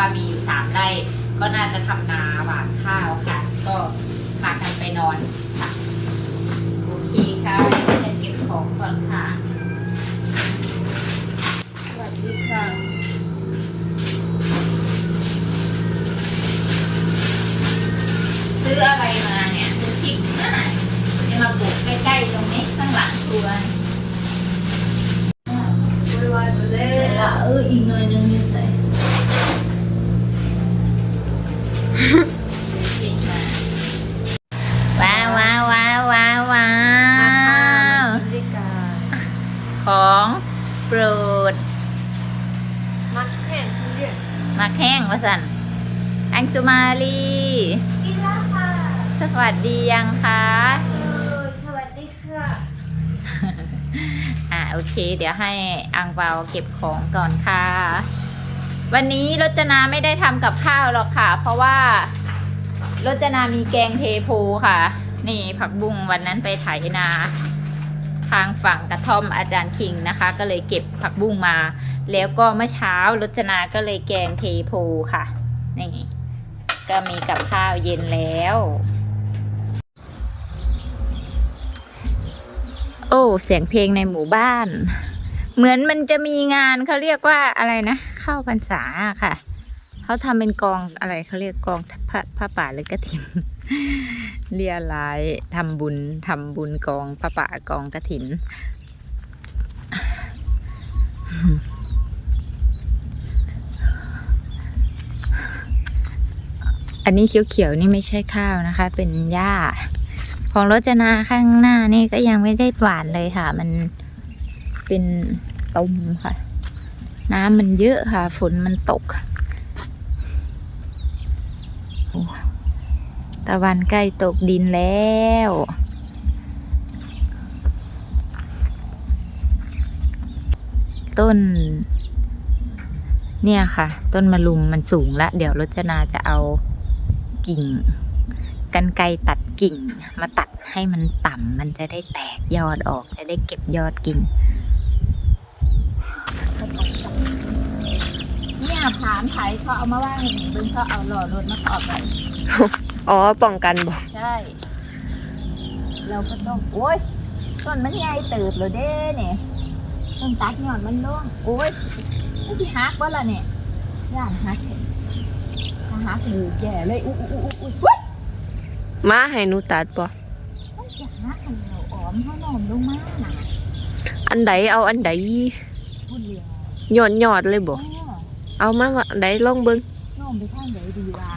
ว่ามีอยู่สามไร่ก็น่าจะทำนาหวานข้าวค่ะ ก็พากันไปนอนค่ะ โอเคค่ะจะเก็บของก่อนค่ะ สวัสดีค่ะซื้ออะไรมาเนี่ยซื้อพริกนะจะมาปลูกใกล้ๆตรงนี้ข้างหลังครัวว แห้งวะสันอังสุมาลีกินแล้วค่ะสวัสดียังคะเออสวัสดีค่ะอ่าโอเค เดี๋ยวให้อังเปาเก็บของก่อนค่ะ วันนี้รจนาไม่ได้ทำกับข้าวหรอกค่ะ เพราะว่ารจนามีแกงเทโพค่ะ นี่ผักบุ้งวันนั้นไปไถนา ทางฝั่งกระท่อมอาจารย์คิงนะคะ ก็เลยเก็บผักบุ้งมา แล้วก็เมื่อเช้ารจนาก็เลยแกงเทโพค่ะ นี่ ก็มีกับข้าวเย็นแล้ว โอ้ เสียงเพลงในหมู่บ้าน เหมือนมันจะมีงานเขาเรียกว่าอะไรนะ เข้าพรรษาค่ะ เขาทำเป็นกองอะไรเขาเรียกกองผ้าผ้าป่าหรือกระถิ่นเรียลายทำบุญทำบุญกองผ้าป่ากองกระถิ่น อันนี้เขียวๆนี่ไม่ใช่ข้าวนะคะ เป็นหญ้า ของรจนาข้างหน้านี่ก็ยังไม่ได้หวานเลยค่ะ มันเป็นตุ่มค่ะ น้ำมันเยอะค่ะ ฝนมันตกตะวันใกล้ตกดินแล้วต้น เนี่ยค่ะ ต้นมะลุมมันสูงละ เดี๋ยวรจนาจะเอา กิ่งกันไกรตัดกิ่งมาตัดให้มันต่ำมันจะได้แตกยอดออกจะได้เก็บยอดกิ่งเนี่ยผานไถเขาเอามาว่างเห็นบึงเขาเอาหล่อรถมาขอบไปอ๋อป้องกันบอกใช่เราก็ต้องโอ้ยต้นมันใหญ่เติบเลยเด้เนี่ยต้นตัดยอดมันล่วงโอ้ยไม่ที่หักวะล่ะเนี่ยย่านหักเห็นถ้าหักอยู่แย่เลยอู้อู้อู้อู้อู้มาให้หนูตัดปะต้องจะหักอันเราออมเขานอมลงมาน่ะอันใดเอาอันใดพูดเรียงหยอดหยอดเลยบ่อ๋อเอามาว่าอันใดลองเบิ่งน้องไปทางไหนดีวะ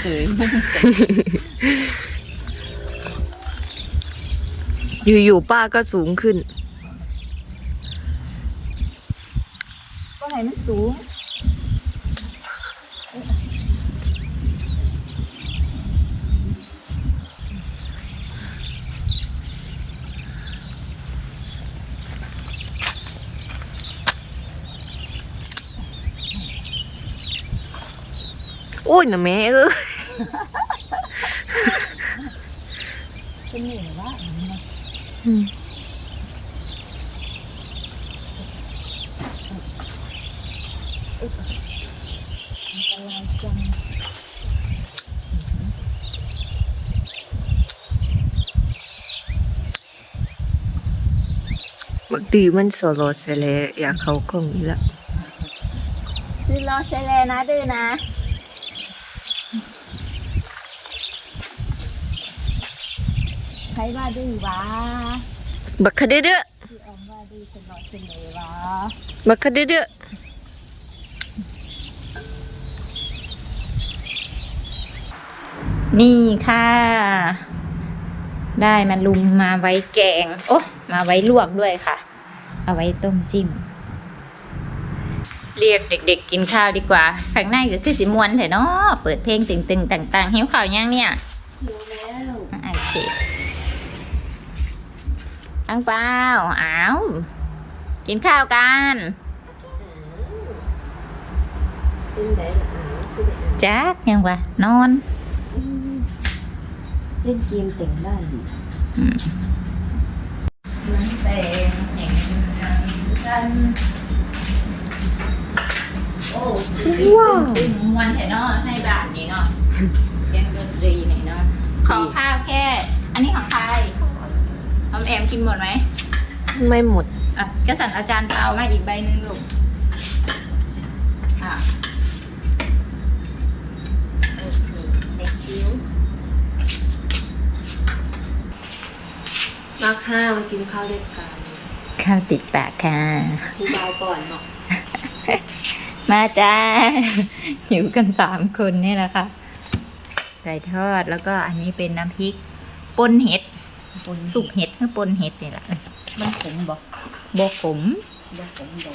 เสือ อยู่ๆป้าก็สูงขึ้น ก็ให้มันสูง อุ้ยนะแม่เออเป็นเหนือว่าอันตรายจัง บางทีมันสโลเสเลอยากเขากล้องนี้ละคือรอเซเลนะดื้อนะ ใครว่าดื้อวะบักคดเด้อคือออมว่าดื้อเป็นรอเซเลวะบักคดเด้อนี่ค่ะ ได้มาลุมมาไว้แกง โอ้มาไว้ลวกด้วยค่ะ เอาไว้ต้มจิ้ม เรียกเด็ก ๆ กินข้าวดีกว่าข้างในก็คือสิมวนเถอะเนาะเปิดเพลงตึงๆต่างๆหิวข้าวยังเนี่ยหิวแล้วโอเค อังเปาอ้าว กินข้าวกันเป็นไดล่ะจักยังวะนอน เล่นเกมแต่งบ้านอยู่มันแต่งแห่งกันโอ้ว้าวตึงมวนแถเนาะในบ้านนี่เนาะเรียนดนตรีนี่เนาะของข้าวแค่ อันนี้ของใคร ออมแอมกินหมดไหม ไม่หมด อะกระสันอาจารย์เอามาอีกใบหนึ่งลูก อะโอเค thank you มาค่ามากินข้าวด้วยกันข้าวติดปากค่ะคุณเบาก่อนเนาะมาจ้า หิวกันสามคนนี่แหละค่ะไก่ทอดแล้วก็อันนี้เป็นน้ำพริกป่นเห็ด สุกเห็ดคือป่นเห็ดนี่แหละมันขมบ่บกขมบ่ขมบ่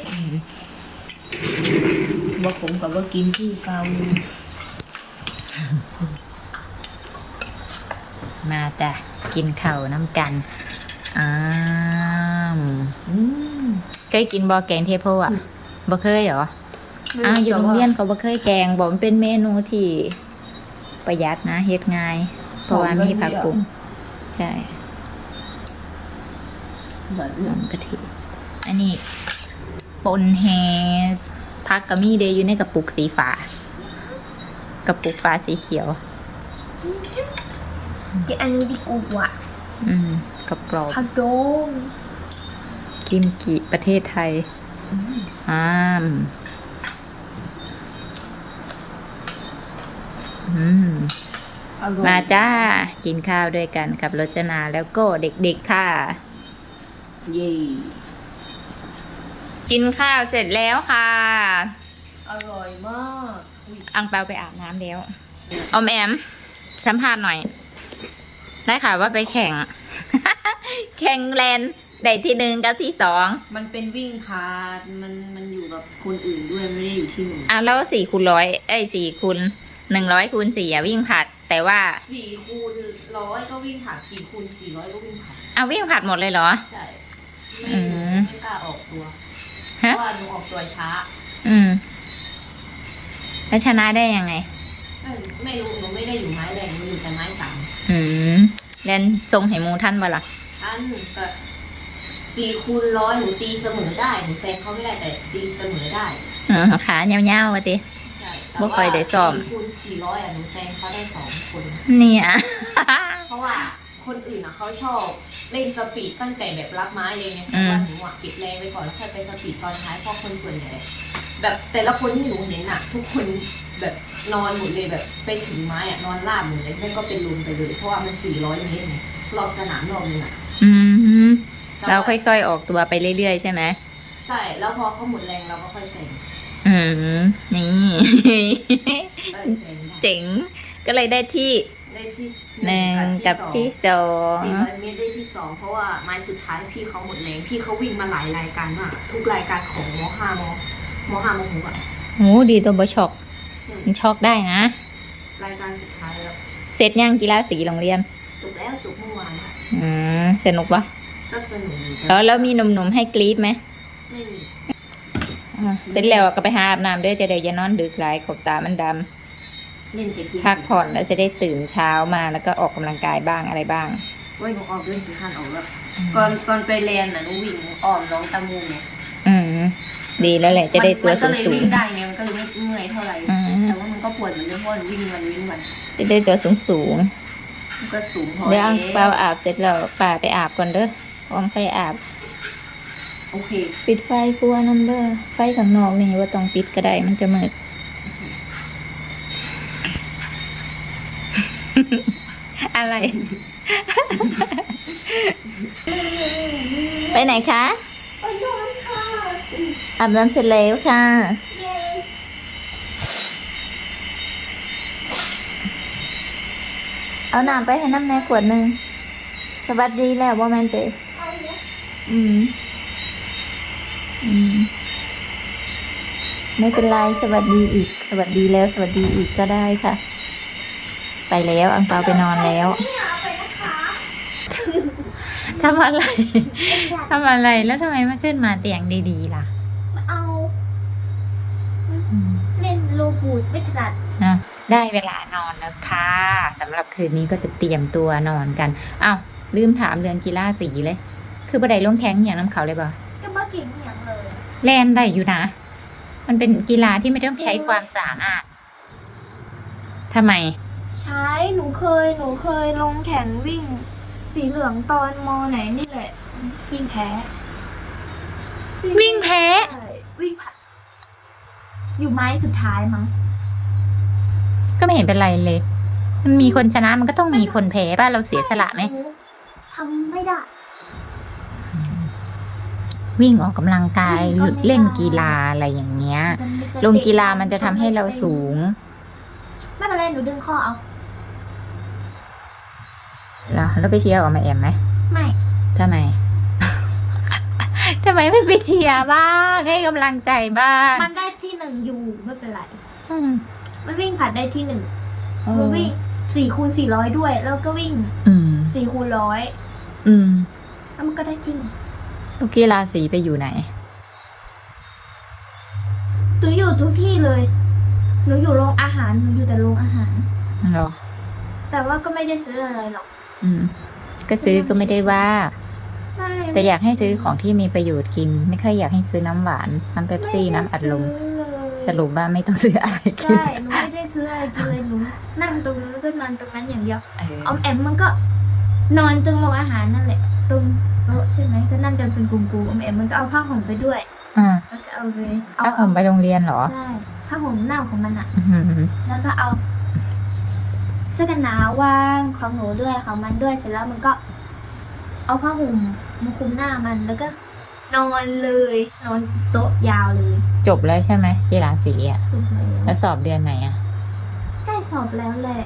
บ่ขมกับว่ากินที่เกามาจ้ะกินข้าวน้ำกันอ้ามอืมเคยกินบอแกงเทโพอะบ่เคยเหรออ้าวอยู่โรงเรียนเขาบ่เคยแกงบอกมันเป็นเมนูที่ประหยัดนะเฮ็ดง่ายเพราะว่ามีผักปรุงใช่ แบบหอมกะทิอันนี้ปนแฮสพักกะมี่เดยอยู่ในกระปุกสีฟ้ากระปุกฟ้าสีเขียวอันนี้ดีกูว่ะอืมกรอบกรอบผักโดงกิมกิประเทศไทยอ้ามอืมอร่อยมาจ้า กินข้าวด้วยกันกับรจนาแล้วก็เด็กๆค่ะ เย่กินข้าวเสร็จแล้วค่ะ อร่อยมากอุ๊ยอังเปาไปอาบน้ำแล้ว ออมแอม สัมภาษณ์หน่อย ได้ค่ะว่าไปแข่ง แข่งแลนด์ได้ที่หนึ่งกับที่สองมันเป็นวิ่งพาดมันมันอยู่กับคนอื่นด้วยไม่ได้อยู่ที่หนูอะแล้วสี่คูณร้อยเอ้ยสี่คูณหนึ่งร้อยคูณสี่อะวิ่งผัด แต่ว่าสี่คูณร้อยก็วิ่งผ่านสี่คูณสี่ร้อยก็วิ่งผ่านเอาวิ่งผัดหมดเลยเหรอ ใช่ อืไม่มไม่กล้าออกตัว เพฮะ ราะว่าหนูออกตัวช้าอืม แล้วชนะได้ยังไง ไม่ไม่รู้หนูไม่ได้อยู่ไม้แรงหนูอยู่แต่ไม้สามอืมแลนทรงไหหมูท่านบ่ล่ะอันก็สี่คูณร้อยหนูตีเสมอได้หนูแซงเขาไม่ได้แต่ตีเสมอได้เออขาเงาวๆวะติ ใช่บ่ค่อยได้ซ่อม สี่คูณสี่ร้อยอะหนูแซงเขาได้สองคน เนี่ย เพราะว่า คนอื่นอะเขาชอบเล่นสปีดตั้งแต่แบบรับไม้เลยไงเพอืมราะว่าหนูอะเก็บแรงไปก่อนแล้วค่อยไปสปีดตอนท้ายเพราะคนส่วนใหญ่แบบแต่ละคนที่หนูเห็นอะ ทุกคนแบบนอนหมดเลยแบบไปถึงไม้อะนอนราบหมดเลยไม่ก็เป็นลมไปเลย เพราะว่ามันสี่ร้อยเมตรไงรอบสนามรอบนึงอะอืมแต่เราว่าค่อยๆออกตัวไปเรื่อยๆใช่ไหมใช่ แล้วพอเขาหมดแรงเราก็ค่อยแซงอืมนี่ก็เลยแซงได้เจ๋งก็เลยได้ที่ ได้ที่หนึ่งกับที่สองสี่ร้อยเมตรได้ที่สองเพราะว่าไม้สุดท้ายพี่เขาหมดแรงพี่เขาวิ่งมาหลายรายการมากทุกรายการของมห้ามมห้ามหกอะโหดีตัวบช็อกใช่มันช็อกได้นะ รายการสุดท้ายแล้ว เสร็จยังกีฬาสีโรงเรียน จบแล้วจบเมื่อวานอืมสนุกปะก็สนุกดีแล้วแล้วมีหนุ่มๆให้กรี๊ดไหมไม่มีอะเสร็จแล้วก็ไปหาอาบน้ำเด้อจะได้อย่านอนดึกหลายขอบตามันด เล่นแต่กินำพักผ่อนแล้วจะได้ตื่นเช้ามาแล้วก็ออกกำลังกายบ้างอะไรบ้างเว้ยหนูออกเรื่องกี่ขั้นออกแล้วก่อนก่อนไปเรียนน่ะหนูวิ่งอ้อมน้องตะมูไงอืม ดีแล้วแหละจะได้ตัวมันก็เลยสูวิ่งงได้ไงมันก็เลยไม่เมื่อยเท่าไหร่ อืมแต่ว่ามันก็ปวดเหมือนเดิมเพราะมันวิ่งวันวิ่งวันๆจะได้ตัวสูงสูงมันก็สูงพอๆเดี๋ยวแล้เอาเปล่าวอาบเสร็จแล้วป่าไปอาบก่อนเด้อออมไปอาบ โอเค ปิดไฟครัวน้ำเด้อไฟข้างนอกนี่ว่าต้องปิดก็ได้มันจะมืด อะไร ไปไหนคะไปนอนค่ะอาบน้ำเสร็จแล้วค่ะ เอาน้ำไปให้น้ำในขวดหนึ่งสวัสดีแล้วว่าแมนเตอืม อืม ไม่เป็นไร สวัสดีอีก สวัสดีแล้ว สวัสดีอีกก็ได้ค่ะ ไปแล้วอังเปาไปนอนแล้วทำอะไรทำอะไรแล้วทำไมไม่ขึ้นมาเตียงดีๆล่ะเอาอืมเล่นโลบูดไม่ถนัดนะได้เวลานอนแล้วค่ะสำหรับคืนนี้ก็จะเตรียมตัวนอนกันอ้าวลืมถามเรื่องกีฬาสีเลย คือบัไดลงแข้งอย่างน้ำเขาเลยบ่ก็บ่เก่งอย่างเลยแลนได้อยู่นะ มันเป็นกีฬาที่ไม่ต้องใช้ความสามารถทำไม ใช้หนูเคยหนูเคยลงแข่งวิ่ง สีเหลืองตอนมไหนนี่แหละ วิ่งแพ้วิ่งแพ้ ใช่วิ่งผ่านอยู่ไม้สุดท้ายมั้งก็ไม่เห็นเป็นไรเลย มันมีคนชนะมันก็ต้องมีคนแพ้ป่ะเราเสียสละไหม ทำไม่ได้ วิ่งออกกำลังกายวิ่งก็ไม่ได้ เล่นกีฬาอะไรอย่างเงี้ย ลงกีฬามันจะทำให้เราสูง ไม่เป็นไรหนูดึงข้อเอาแล้วแล้วไปเชียร์ออกมาแอมไหมไม่ ทำไม ทำไมไม่ไปเชียร์บ้างให้กำลังใจบ้างมันได้ที่หนึ่งอยู่ไม่เป็นไร อืมมันวิ่งผ่านได้ที่หนึ่งเอมันอวิ่งสี่คูณสี่ร้อยด้วย แล้วก็วิ่งอืม สี่คูณร้อยอืมแล้วมันก็ได้ที่หนึ่งลูกกีฬาสีไปอยู่ไหน หนูอยู่ทุกที่เลย หนูอยู่โรงอาหารหนูอยู่แต่โรงอาหาร เหรอ แต่ว่าก็ไม่ได้ซื้ออะไรหรอกอืม ก็ซื้อก็ไม่ได้ว่า ไม่แต่อยากให้ซื้อของที่มีประโยชน์กิน ไม่ค่อยอยากให้ซื้อน้ำหวาน น้ำเป๊ปซี่ น้ำอัดลมไม่ได้ซื้อเลยสรุปว่าไม่ต้องซื้ออะไรกิน ใช่หนูไม่ได้ซื้ออะไรกินเลยหนูนั่งตรงนั้นแล้วก็นอนตรงนั้นอย่างเดียวเออออมแอมมันก็ นอนตรงโรงอาหารนั่นแหละ ตรงโต๊ะใช่ไหมก็นั่งกันเป็นกลุ่มๆออมแอมมันก็เอาผ้าห่มไปด้วยอ่าแล้วก็เอาไปเอาถ้าผมไปโรงเรียนเหรอ ใช่ ผ้าห่มเน่าของมันอะอื้อหือแล้วก็เอาเสื้อกันหนาววางของหนูด้วยของมันด้วยเสร็จแล้วมันก็ เอาผ้าห่มมาคลุมหน้ามันแล้วก็ นอนเลยนอนโต๊ะยาวเลยจบแล้วใช่ไหมกีฬาสีอะถูกแล้วแล้วสอบเดือนไหนอะใกล้สอบแล้วแหละ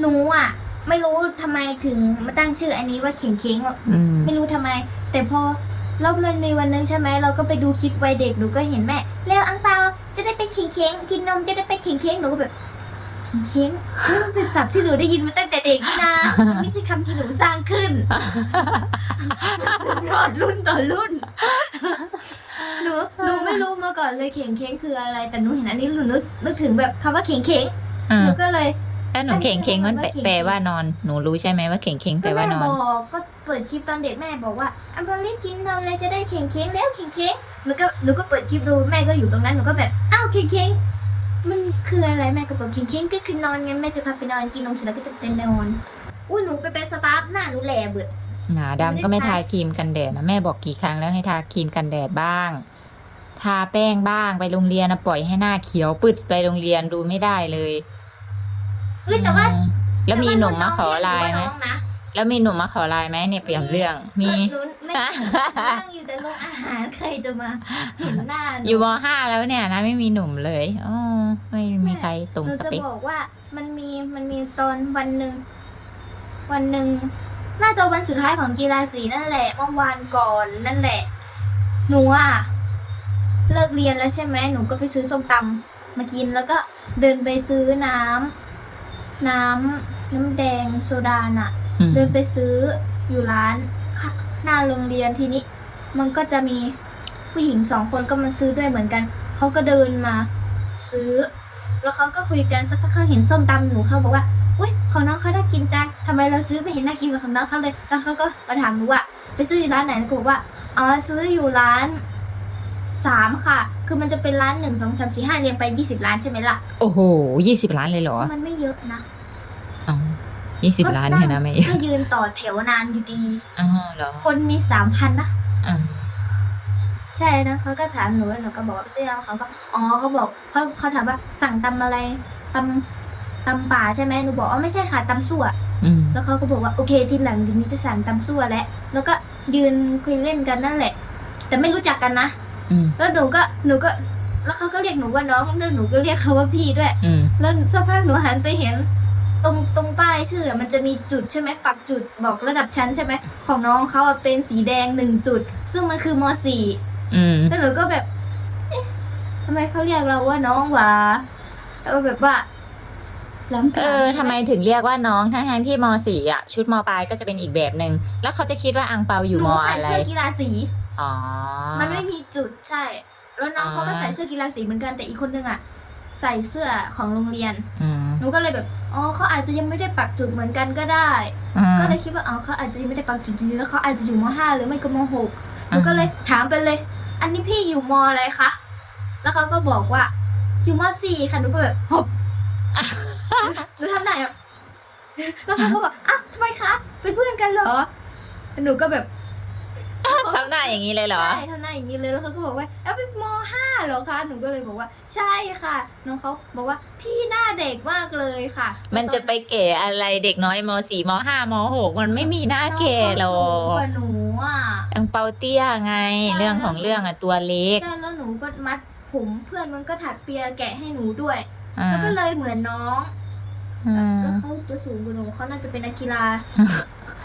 หนูอะ ไม่รู้ทำไมถึงมาตั้งชื่ออันนี้ว่าเข่งเค้งหรอกอืมไม่รู้ทำไม แต่พอ แล้วมันมีวันนึงใช่ไหมเราก็ไปดูคลิปวัยเด็กหนูก็เห็นแม่เร็วอังเปาจะได้ไปเข่งเค้งกินนมจะได้ไปเข่งเค้งหนูก็แบบเข่งเค้งเฮ้ยมันเป็นศัพท์ที่หนูได้ยินมาตั้งแต่เด็กนี่นะมันไม่ใช่คำที่หนูสร้างขึ้นรอดรุ่นต่อรุ่นหนูหนูไม่รู้มาก่อนเลยเข่งเค้งคืออะไร แต่หนูเห็นอันนี้หนูนึกนึกถึงแบบคำว่าเข่งเค้งอ่าหนูก็เลยแล้วหนูเข่งเข่งมันแปลแปลว่านอน หนูรู้ใช่ไหมว่าเข่งเข่งแปลก็ว่าแม่นอนบอกก็เปิดคลิปตอนเด็กแม่บอกว่าอัมพอรีบกินนมเลยจะได้เข่งเค้งแล้วเข่งเค้งหนูก็หนูก็เปิดคลิปดูแม่ก็อยู่ตรงนั้นหนูก็แบบอ้าวเข่งเค้งมันคืออะไรแม่ก็บอกเข่งเค้งก็คือนอนไงแม่จะพาไปนอนกินนมเสร็จแล้วก็จะไปนอนอุ้ยหนูไปเป็นสตาฟหน้าหนูแหลเบิดหนาดำก็ไม่ทาครีมกันแดดนะแม่บอกกี่ครั้งแล้วให้ทาครีมกันแดดบ้าง ทาแป้งบ้างไปโรงเรียนนะปล่อยให้หน้าเขียวปึดไปโรงเรียนดูไม่ได้เลยเอ้ยแต่ว่าอืมแล้วมีหนุ่มมาขอไลน์แต่ไหมว่าน้องนะ แล้วมีหนุ่มมาขอไลน์ไหมเนี่ยเปลี่ยนเรื่องมี หนูไม่นั่งอยู่แต่โรงอาหารใครจะมาเห็นหน้าหนูอยู่มห้าแล้วเนี่ยนะไม่มีหนุ่มเลยอ๋อไม่มีใครตรงหนูสจะเปคบอกว่ามันมีมันมีตอนวันหนึ่งวันหนึ่งน่าจะวันสุดท้ายของกีฬาสีนั่นแหละเมื่อวานก่อนนั่นแหละ หนูอะเลิกเรียนแล้วใช่ไหมหนูก็ไปซื้อส้มตำมากินแล้วก็เดินไปซื้อน้ำน้ำน้ำแดงโซดาน่ะ อืม เดินไปซื้ออยู่ร้านค่ะหน้าโรงเรียนทีนี้ มันก็จะมีผู้หญิงสองคนก็มาซื้อด้วยเหมือนกันเขาก็เดินมาซื้อ แล้วเขาก็คุยกันสักพักเขาเห็นส้มตำหนูเขาบอกว่า อุ้ยของน้องเขาน่ากินจังทำไมเราซื้อไม่เห็นน่ากินกว่าของน้องเขาเลยแล้วเขาก็มาถามหนูว่าไปซื้ออยู่ร้านไหนหนูก็บอกว่าอ๋อซื้ออยู่ร้านสามค่ะ คือมันจะเป็นร้านหนึ่งสองสามสี่ห้าเรียงไปยี่สิบร้านใช่ไหมล่ะโอ้โหยี่สิบล้านเลยเหรอ มันไม่เยอะนะอ๋อ ยี่สิบล้านเนี่ยนะไม่เยก็อะยืนต่อแถวนานอยู่ดีอ๋อเหรอคนมีสามพันนะอ่าใช่นะเขาก็ถามหนูแล้วหนูก็บอกว่าเสื้อเขาก็อ๋อเขาบอกเขาเขาถามว่าสั่งตำอะไรตำตำป่าใช่ไหมหนูบอกอ๋อไม่ใช่ค่ะตำสั่วอืมแล้วเขาก็บอกว่าโอเคทีหลังเดี๋ยวนี้จะสั่งตำสั่วแล้วแล้วก็ยืนคุยเล่นกันนั่นแหละ แต่ไม่รู้จักกันนะอืมแล้วหนูก็หนูก็ แล้วเขาก็เรียกหนูว่าน้องแล้วหนูก็เรียกเขาว่าพี่ด้วยอืมแล้วสักพักหนูหันไปเห็น ตรงตรงป้ายชื่ออะมันจะมีจุดใช่ไหมปักจุดบอกระดับชั้นใช่ไหมของน้องเขาอะเป็นสีแดงหนึ่งจุด ซึ่งมันคือมสี่อืม แล้วหนูก็แบบเอ๊ะทำไมเขาเรียกเราว่าน้องวะแล้วแบบว่าล้ำเออทำไมถึงเรียกว่าน้องทั้งๆที่มสี่อะ ชุดมปลายก็จะเป็นอีกแบบหนึ่งแล้วเขาจะคิดว่าอังเปาอยู่หนูมใส่อะไร เสื้อกีฬาสี อ๋อ มันไม่มีจุดใช่ แล้วน้องเขาก็อ่าใส่เสื้อกีฬาสีเหมือนกันแต่อีกคนนึงอะ ใส่เสื้อของโรงเรียน อืม หนูก็เลยแบบอ๋อเขาอาจจะยังไม่ได้ปักจุดเหมือนกันก็ได้ อืม ก็เลยคิดว่าอ๋อเขาอาจจะยังไม่ได้ปักจุดจริงๆแล้วเขาอาจจะอยู่มห้าหรือไม่ก็มหกหนูอ่าก็เลยถามไปเลย อันนี้พี่อยู่มอะไรคะแล้วเขาก็บอกว่า อยู่มสี่ค่ะหนูก็แบบหบหนูทำไหนอะแล้วเขาก็บอกอะทำไมคะเป็นเพื่อนกันเหรอ หนูก็แบบ ทำหน้าอย่างนี้เลยเหรอ ใช่เท่านั้นอย่างนี้เลยแล้วเขาก็บอกว่าเอ้าเป็นมห้าเหรอคะหนูก็เลยบอกว่า ใช่ค่ะ น้องเขาบอกว่าพี่หน้าเด็กมากเลยค่ะมันจะไปเก๋อะไรเด็กน้อยมสี่มห้ามหกมันไม่มีหน้าเก๋หรอน้องเขาสูงกกว่าหนูอะ อังเปาเตี้ยไง ใช่ เรื่องของเรื่องอะตัวเล็กใช่แล้วหนูก็มัดผมเพื่อนมันก็ถักเปียแกะให้หนูด้วย อ่าแล้วก็เลยเหมือนน้องอืมแล้วเขาตัวสูงกว่าหนูเขาน่าจะเป็นนักกีฬา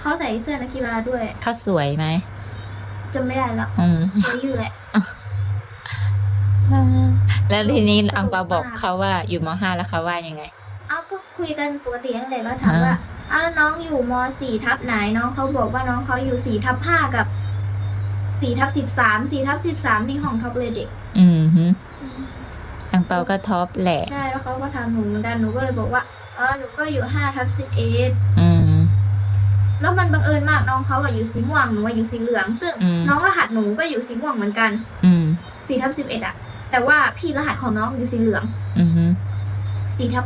เขาใส่เสื้อนักกีฬาด้วย เขาสวยไหม จำไม่ได้แล้วอืมสวยอยู่แหละแล้วทีนี้ตลกอังเปาบอกมากเขาว่าอยู่มห้าแล้วเขาว่ายังไง เอ้าก็คุยกันปกตินั่นแหละแล้วถามอ่าว่าอ้าวน้องอยู่มสี่ทับไหนน้องเขาบอกว่าน้องเขาอยู่สี่ทับห้ากับสี่ทับสิบสามสี่ทับสิบสามนี่ห้องท็อปเลยเด็ก อืมฮึอังเปาก็ท็อปแหละ ใช่แล้วเขาก็ถามหนูเหมือนกันหนูก็เลยบอกว่าเออหนูก็อยู่ห้าทับสิบเอ็ดอืม แล้วมันบังเอิญมากน้องเขาอะอยู่สีม่วงหนูอะอยู่สีเหลือง ซึ่งอืม น้องรหัสหนูก็อยู่สีม่วงเหมือนกันอืม สี่ทับสิบเอ็ดอะแต่ว่าพี่รหัสของน้องอยู่สีเหลืองอืมฮึสี่ทับ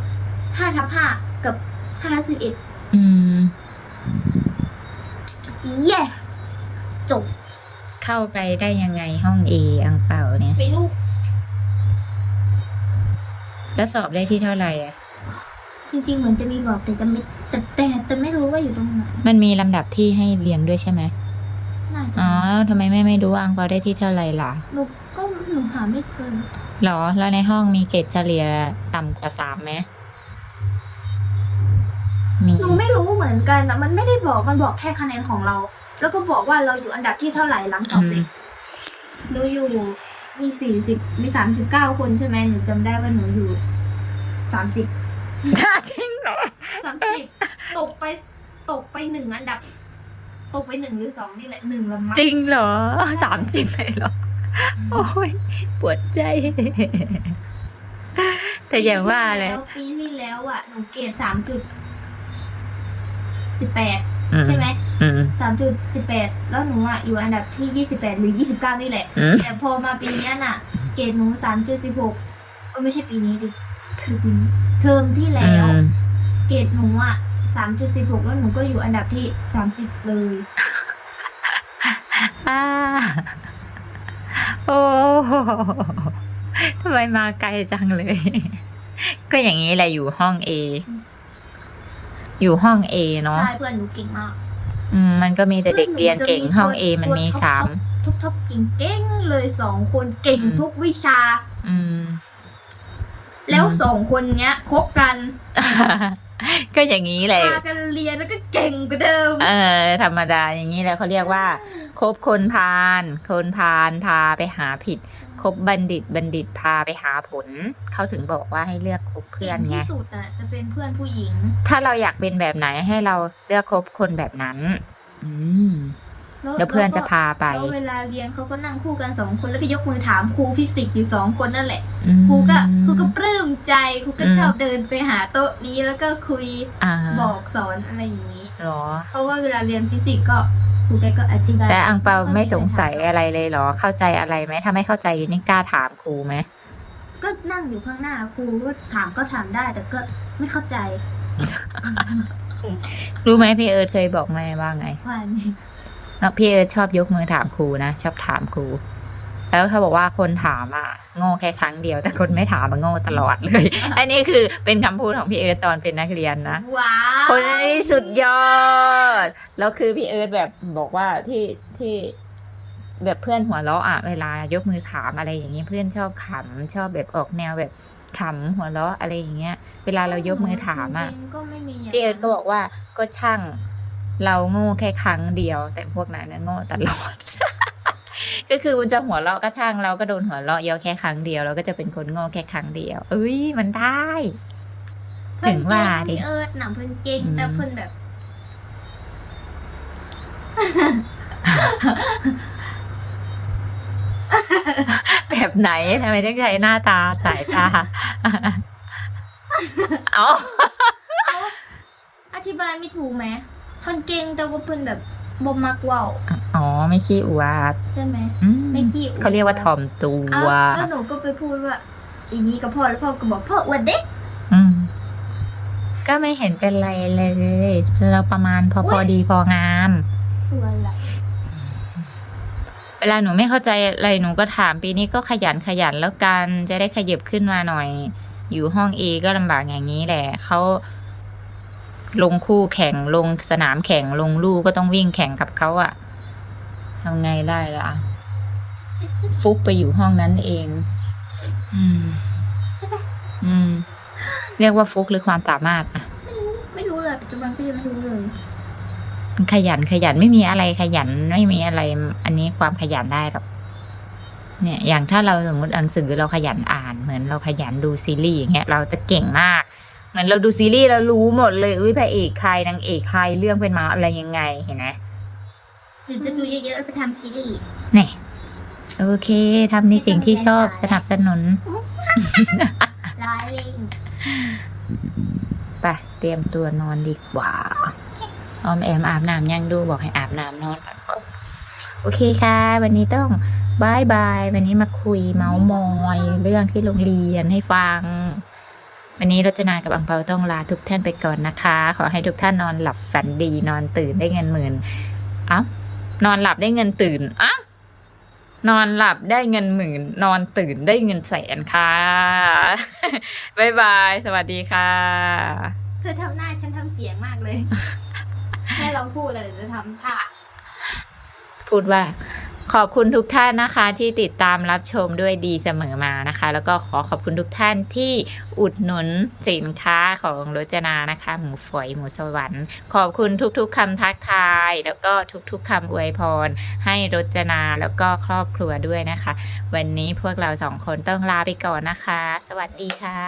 ห้าทับห้ากับห้าทับสิบเอ็ดอืม เย้จบเข้าไปได้ยังไงห้องเออังเปาเนี่ย ไม่รู้แล้วสอบได้ที่เท่าไหร่อะ จริงๆเหมือนจะมีบอกแต่จะไม่แต่แต่แต่ไม่รู้ว่าอยู่ตรงไหนมันมีลำดับที่ให้เรียนด้วยใช่ไหมน่าจะอ๋อทำไมแม่ไม่รู้ว่าอังเปาได้ที่เท่าไหร่ล่ะหนูก็หนูหาไม่เจอหรอ แล้วในห้องมีเกรดเฉลี่ยต่ำกว่าสามไหมมีหนูไม่รู้เหมือนกันนะมันไม่ได้บอกมันบอกแค่คะแนนของเรา แล้วก็บอกว่าเราอยู่อันดับที่เท่าไหร่หลังสอบเสร็จหนูอยู่มีสี่สิบมีสามสิบเก้าคนใช่ไหมหนูจำได้ว่าหนูอยู่สามสิบ จริงเหรอสามสิบตกไปตกไปหนึ่งอันดับ ตกไปหนึ่งหรือสองนี่แหละหนึ่งละมั้งจริงเหรอสามสิบเลยเหรอ โอ้ยปวดใจ แต่อย่างว่าเลยปีที่แล้วอะหนูเกรดสามจุดสิบแปดอืมใช่ไหมอืมสามจุดสิบแปดแล้วหนูอะอยู่อันดับที่ยี่สิบแปดหรือยี่สิบเก้านี่แหละอืมแต่พอมาปีเนี้ยน่ะ เกรดหนูสามจุดสิบหกเออไม่ใช่ปีนี้ดิคือปีนี้ เทอมที่แล้ว เกรดหนูอะสามจุดสิบหกแล้วหนูก็อยู่อันดับที่สามสิบเลยอ่าโอ้ทำไมมาไกลจังเลย ก็อย่างนี้แหละอยู่ห้องเอ อยู่ห้องเอเนาะใช่เพื่อนหนูเก่งมากอืมมันก็มีแต่เด็กเรียนเก่งห้องเอมันมีสามท็อปท็อปเก่งเก่งเลยสองคนเก่งอืมทุกวิชา อืม แล้วอืมสองคนเนี้ยคบกัน ก็อย่างนี้แหละพากันเรียนแล้วก็เก่งกว่าเดิม เออ ธรรมดาอย่างนี้แหละเขาเรียกว่าคบคนพาลคนพาลพาไปหาผิดคบบัณฑิตบัณฑิตพาไปหาผล เขาถึงบอกว่าให้เลือกคบเพื่อนไงที่สุดอะจะเป็นเพื่อนผู้หญิง ถ้าเราอยากเป็นแบบไหนให้เราเลือกคบคนแบบนั้น อืมแล้วแล้วเพื่อนจะพาไปแล้วเวลาเรียนเขาก็นั่งคู่กันสองคนแล้วก็ยกมือถามครูฟิสิกส์อยู่สองคนนั่นแหละอืมครูก็ครูก็ปลื้ มใจครูก็อืมชอบเดินไปหาโต๊ะนี้แล้วก็คุยอ่าบอกสอนอะไรอย่างนี้ หรอ เพราะว่าเวลาเรียนฟิสิกส์ก็ครูแกก็อธิบายแต่อังเปาไม่สงสัยอะไรเลยเหรอ เข้าใจอะไรไหมถ้าไม่เข้าใจนี่กล้าถามครูไหมก็นั่งอยู่ข้างหน้าครูก็ถามก็ถามได้ แต่ก็ไม่เข้าใจรู้ไหมพี่เอิร์ธเคยบอกแม่ว่าไงว่าไงเนอะพี่เอิร์ธชอบยกมือถามครูนะชอบถามครู แล้วเขาบอกว่าคนถามอะโง่แค่ครั้งเดียว แต่คนไม่ถามมันโง่ตลอดเลย อันนี้คือเป็นคำพูดของพี่เอิร์ธตอนเป็นนักเรียนนะว้าวคนนี้สุดยอด แล้วคือพี่เอิร์ธแบบบอกว่าที่ที่แบบเพื่อนหัวเราะอะเวลายกมือถามอะไรอย่างนี้เพื่อนชอบขำชอบแบบออกแนวแบบขำหัวเราะอะไรอย่างเงี้ย เวลาเรายกมือถามอะจริงๆก็ไม่มีย่างพี่เอิร์ธก็บอกว่าก็ช่าง เราโง่แค่ครั้งเดียว แต่พวกนั้นเนี่ยโง่ตลอด ก็คือมันจะหัวเราะก็ช่างเราก็โดนหัวเราะเยอะแค่ครั้งเดียวเราก็จะเป็นคนโง่แค่ครั้งเดียว เอ้ยมันได้ เพื่อนถึงว่าเก่งดิ พี่เอิร์ธหนังเพื่อนเก่งอืม แต่เพื่อนแบบเป็นแบบไหนทำไมต้องใช้หน้าตาสายตา เอาอธิบายไม่ถูกไหมมันเก่งแต่ว่าเพิ่นแบบ บ่มักเว้าอ๋อ ไม่ขี้อวดใช่ไหมอืไม่ขี้อวดเขาเรียกว่าถ่อมตัอ้าวแล้วหนูก็ไปพูดว่าอย่างนี้กับพ่อแล้วพ่อก็บอกพ่ออวดเด็ก อืม ก็ไม่เห็นเป็นไรเลย เราประมาณพอพอดีพองาม อวดละเวลาหนูไม่เข้าใจอะไรหนูก็ถามปีนี้ก็ขยันขยันแล้วกัน จะได้ขยับขึ้นมาหน่อย อยู่ห้องเอก็ลำบากอย่างนี้แหละเขา ลงคู่แข่งลงสนามแข่งลงลู่ก็ต้องวิ่งแข่งกับเขาอะทำไงได้ล่ะ ฟุกไปอยู่ห้องนั้นเอง อืมใช่ปะอืม เรียกว่าฟุกหรือความสามารถอะไม่รู้เลยปัจจุบันก็ยังไม่รู้เลย ขยันขยันไม่มีอะไรขยันไม่มีอะไร อันนี้ความขยันได้หรอกเนี่ย อย่างถ้าเราสมมติหนังสือเราขยันอ่าน เหมือนเราขยันดูซีรีส์อย่างเงี้ยเราจะเก่งมาก เหมือนเราดูซีรีส์เรารู้หมดเลยอุ้ยพระเอกใครนางเอกใครเรื่องเป็นมาอะไรยังไงเห็นไหมหรือจะดูเยอะๆไปทำซีรีส์เนี่ยโอเคทำในสิ่งที่ชอบสนับสนุนร้ายเล่งไปเตรียมตัวนอนดีกว่าออมแอมอาบน้ำยังดูบอกให้อาบน้ำนอนก่อนโอเคค่ะ วันนี้ต้องบายบาย วันนี้มาคุยเมาส์มอย เรื่องที่โรงเรียนให้ฟัง วันนี้รจนากับอังเปาต้องลาทุกท่านไปก่อนนะคะ ขอให้ทุกท่านนอนหลับฝันดีนอนตื่นได้เงินหมื่นเอ้านอนหลับได้เงินตื่นอ้านอนหลับได้เงินหมื่น นอนตื่นได้เงินแสนค่ะบายบาย สวัสดีค่ะ เธอทำหน้าฉันทำเสียงมากเลยให้เราพูดอะไรจะทำท่าพูดว่า ขอบคุณทุกท่านนะคะที่ติดตามรับชมด้วยดีเสมอมานะคะ แล้วก็ขอขอบคุณทุกท่านที่อุดหนุนสินค้าของรจนานะคะ หมูฝอยหมูสวรรค์ ขอบคุณทุกๆคำทักทาย แล้วก็ทุกๆคำอวยพร ให้รจนาแล้วก็ครอบครัวด้วยนะคะ วันนี้พวกเราสองคนต้องลาไปก่อนนะคะ สวัสดีค่ะ